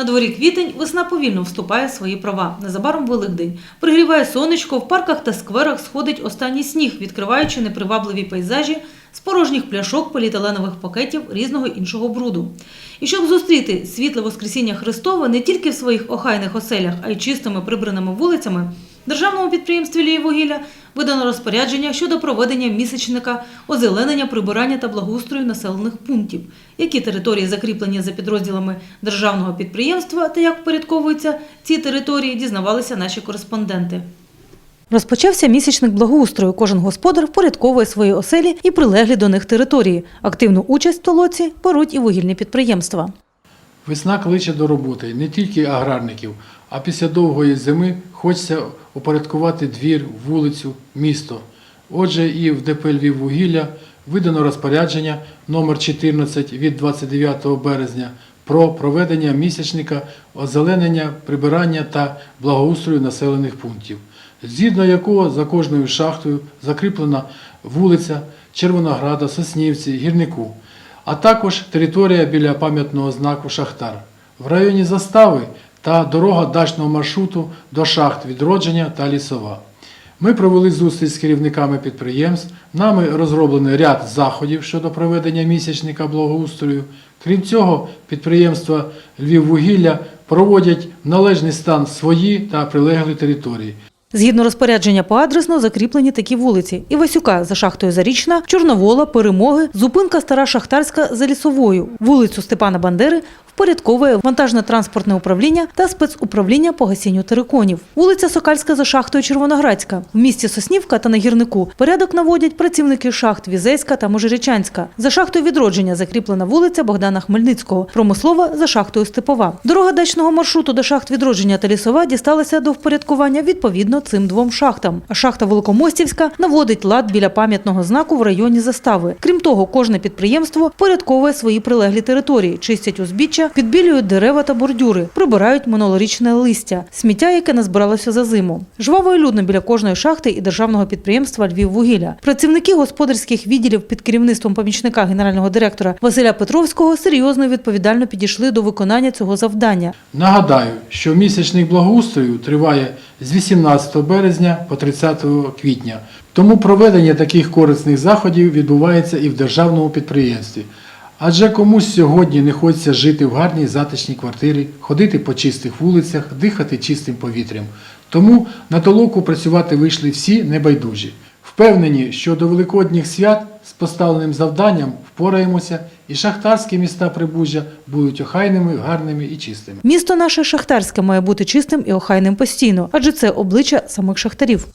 На дворі квітень весна повільно вступає в свої права. Незабаром Великдень. Пригріває сонечко, в парках та скверах сходить останній сніг, відкриваючи непривабливі пейзажі з порожніх пляшок, поліетиленових пакетів різного іншого бруду. І щоб зустріти світле Воскресіння Христове не тільки в своїх охайних оселях, а й чистими прибраними вулицями, державному підприємстві «Львіввугілля» видано розпорядження щодо проведення місячника, озеленення, прибирання та благоустрою населених пунктів. Які території закріплені за підрозділами державного підприємства та як впорядковуються ці території, дізнавалися наші кореспонденти. Розпочався місячник благоустрою. Кожен господар впорядковує свої оселі і прилеглі до них території. Активну участь в толоці беруть і вугільні підприємства. Весна кличе до роботи не тільки аграрників, а після довгої зими хочеться упорядкувати двір, вулицю, місто. Отже, і в ДП «Львіввугілля» видано розпорядження номер 14 від 29 березня про проведення місячника озеленення, прибирання та благоустрою населених пунктів, згідно якого за кожною шахтою закріплена вулиця Червонограда, Соснівці, Гірнику а також територія біля пам'ятного знаку Шахтар. В районі застави та дорога дачного маршруту до шахт відродження та лісова. Ми провели зустріч з керівниками підприємств, нами розроблений ряд заходів щодо проведення місячника благоустрою. Крім цього, підприємства Львіввугілля проводять в належний стан свої та прилеглі території. Згідно розпорядження поадресно закріплені такі вулиці: Івасюка за шахтою Зарічна, Чорновола, Перемоги, зупинка Стара Шахтарська за лісовою, вулицю Степана Бандери впорядковує вантажне транспортне управління та спецуправління по гасінню териконів. Вулиця Сокальська за шахтою Червоноградська. В місті Соснівка та на гірнику порядок наводять працівники шахт Візейська та Можирічанська. За шахтою відродження закріплена вулиця Богдана Хмельницького, промислова за шахтою Степова. Дорога дачного маршруту до шахт відродження та лісова дісталася до впорядкування відповідно цим двом шахтам. А шахта Великомостівська наводить лад біля пам'ятного знаку в районі застави. Крім того, кожне підприємство впорядковує свої прилеглі території, чистять узбіччя, підбілюють дерева та бордюри, прибирають минулорічне листя, сміття, яке назбиралося за зиму. Жваво і людно біля кожної шахти і державного підприємства Львіввугілля. Працівники господарських відділів під керівництвом помічника генерального директора Василя Петровського серйозно і відповідально підійшли до виконання цього завдання. Нагадаю, що місячник благоустрою триває з 18 березня по 30 квітня. Тому проведення таких корисних заходів відбувається і в державному підприємстві. Адже комусь сьогодні не хочеться жити в гарній затишній квартирі, ходити по чистих вулицях, дихати чистим повітрям. Тому на толоку працювати вийшли всі небайдужі. Впевнені, що до великодніх свят з поставленим завданням впораємося і шахтарські міста Прибужжя будуть охайними, гарними і чистими. Місто наше шахтарське має бути чистим і охайним постійно, адже це обличчя самих шахтарів.